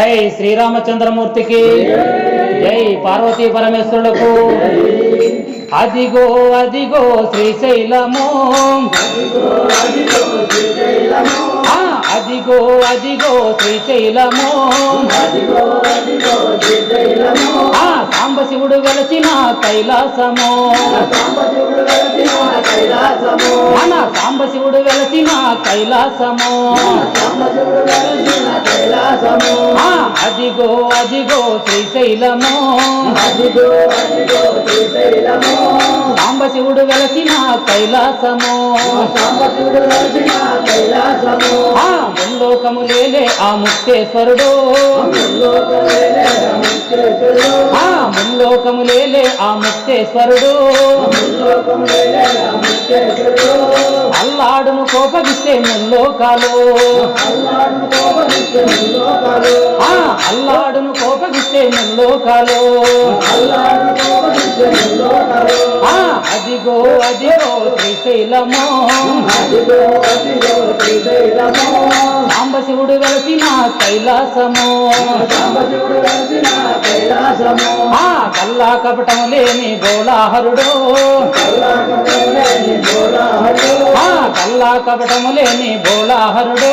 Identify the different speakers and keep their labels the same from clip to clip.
Speaker 1: జై శ్రీరామచంద్రమూర్తికి. జై పార్వతీ పరమేశ్వరులకు. అదిగో అదిగో శ్రీశైలము. అదిగో అదిగో శ్రీశైలము. సాంబశివుడు వెలసిన కైలాసము. మన సాంబశివుడు వెలసిన కైలాసము. అదిగో అదిగో శ్రీశైలము. సాంబశివుడు వెలసిన కైలాసము. ఆ ముల్లోకము లేలే ఆ ముక్తేశ్వరుడు. ఆ ముల్లోకములేలే ఆ ముక్తేశ్వరుడు. అల్లాడును కోపగిస్తే ముల్లోకాలు. ఆ అల్లాడును కోపగిస్తే ముల్లోకాలు. ఆ అదిగో అదిగో శ్రీశైలము సాంబశివుడు వెలసిన కైలాసము. కల్లా కపటము లేని గోళాహరుడు. అల్లా కపటము లేని బోళాహరుడు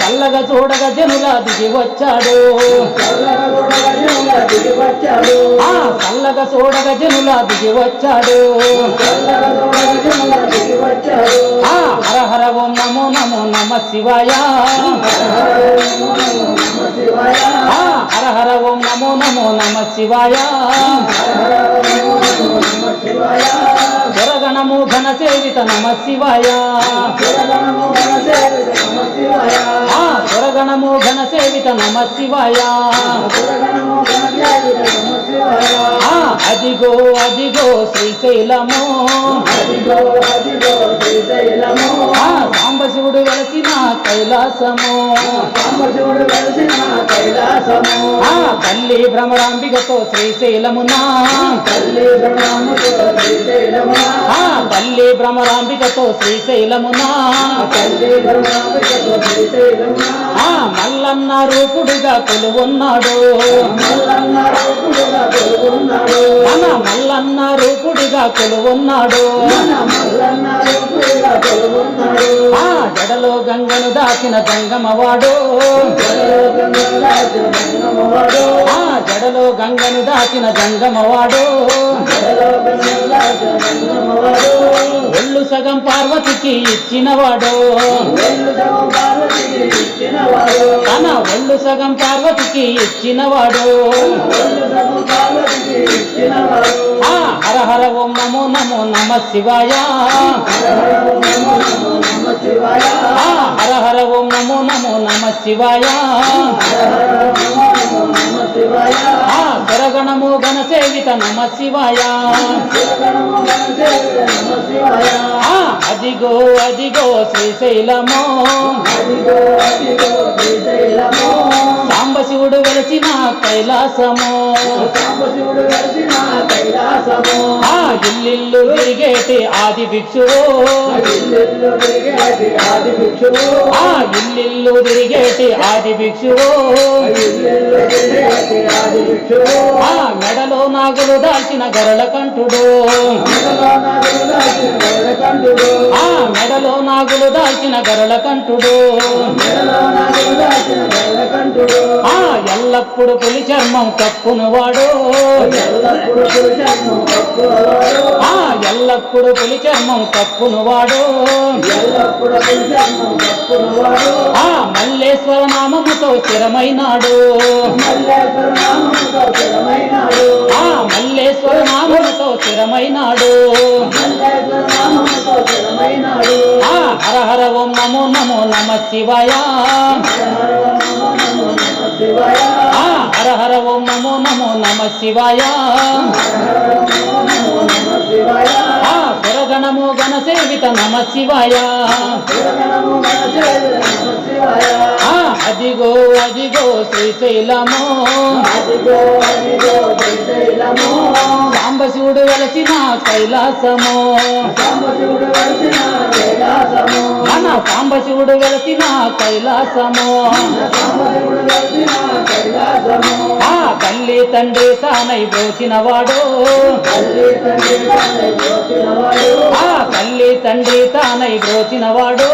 Speaker 1: చల్లగా చూడగా జనుల దిగి వచ్చాడు. చల్లగా చూడగా జనుల దిగి వచ్చాడు. హర హర ఓం నమో నమో నమ శివాయ. హర హర ఓం నమో నమో నమ శివాయ శివాయ. జరగణము ఘన సేవిత నమ శివాయ. జరగణము ఘన సేవిత నమ శివాయ. అదిగో అదిగో శ్రీశైలము. ఆ సాంబశివుడు వెలసిన కైలాసము. ఆ తల్లి భ్రమరాంబికతో శ్రీశైలమునా. ఆ తల్లి భ్రమరాంబికతో శ్రీశైలమునా. ఆ మల్లన్న రూపుడుగా కొలువున్నాడు. మన మల్లన్న రూపుడిగా కొలువున్నాడు. ఆ జడలో గంగను దాచిన జంగమవాడు ఆ జడలో గంగను దాచిన జంగమవాడు ఒళ్ళు సగం పార్వతికి ఇచ్చినవాడు. తన ఒళ్ళు సగం పార్వతికి ఇచ్చినవాడు. హర హర ఓం నమో నమో నమ శివాయ. హర హర ఓం నమో నమో నమ శివాయ. ఆ గరగణము గణ సేవిత నమ శివాయ. ఆ అదిగో అదిగో శ్రీశైలము. సాంబశివుడు వెలసిన వెలిసిన కైలాసమో. ఇల్లిల్లు తిరిగేటి ఆది భిక్షువు ఆ ఇల్లిల్లు తిరిగేటి ఆది భిక్షువు ఆ నాగులు దాల్చిన గరళ కంఠుడు. ఆ మెడలో నాగులు దాల్చిన గరళ కంఠుడు. ఆ ఎల్లప్పుడు పులి చర్మం కప్పును వాడు. ఆ ఎల్లప్పుడు పులి చర్మం కప్పును వాడు. ఆ మల్లేశ్వర నామముతో స్థిరమైనాడు. మల్లేశ్వర నామముతో స్థిరమైనాడు హర హర ఓం నమో నమో నమ శివాయ. హర హర ఓం నమో నమో నమ శివాయ. ఆ సురగణము గణ సేవిత నమ శివాయ. అదిగో అదిగో శ్రీశైలము
Speaker 2: అదిగో అదిగో శ్రీశైలము
Speaker 1: సాంబశివుడు వెలసిన కైలాసము. మన సాంబశివుడు వెలసిన కైలాసము. ఆ తల్లి తండ్రి తానై బ్రోచినవాడు. ఆ తల్లి తండ్రి తానై బ్రోచినవాడు.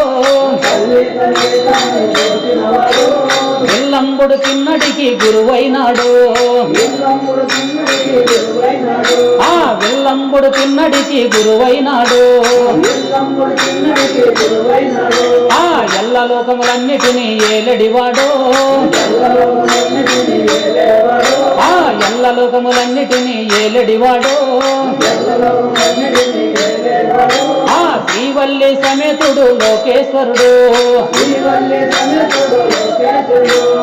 Speaker 1: ఎల్లంబుడు తిన్నుడికి గురువైనాడు. ఆ వెళ్ళంబుడు తిన్నడికి గురువైనాడు. ఆ ఎల్ల లోకములన్నిటినీ ఏలడివాడు. ఆ ఎల్ల లోకములన్నిటినీ ఏలడివాడు. శ్రీవల్లి సమేతుడు లోకేశ్వరుడు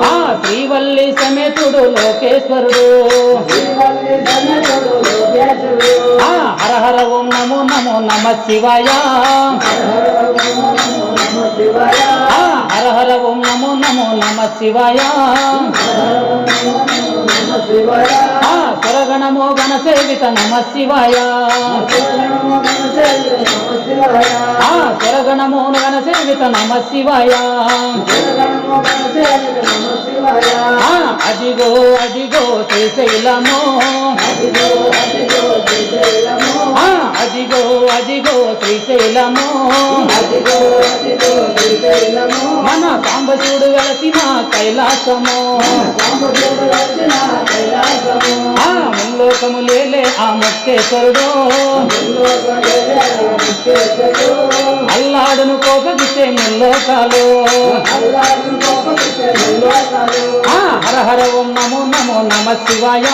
Speaker 1: ఆ శ్రీవల్లి సమేతుడు లోకేశ్వరుడు. ఆ హర హర ఓం నమో నమో నమ శివాయ.
Speaker 2: నమ శివాయ.
Speaker 1: ఆ హర హర ఓం నమో నమో నమ శివాయ.
Speaker 2: నమ శివాయ
Speaker 1: గణ సేవిత నమ శివాయ.
Speaker 2: నమ శివాయ
Speaker 1: గణ సేవిత నమ శివాయ. అదిగో అదిగో శ్రీశైలమో.
Speaker 2: అదిగో అదిగో శ్రీశైలమో.
Speaker 1: మన సాంబశివుడు వెలసిన కైలాసమో. ముక్తేశ్వరుడు
Speaker 2: ముల్లోకమేలే
Speaker 1: అల్లాడును కోపగిస్తే ముల్లోకాలు. హర హర ఓం నమో నమో నమ శివాయ.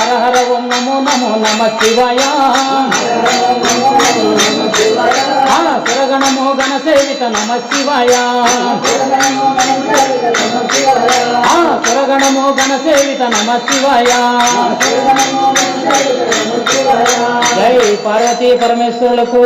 Speaker 1: హర హర ఓం నమో నమో నమ శివాయ. సురగణమో గణ సేవిత నమ శివాయ
Speaker 2: నమో
Speaker 1: సురగణమో గణ సేవిత
Speaker 2: నమ శివాయ.
Speaker 1: జై పార్వతీ పరమేశ్వరులకు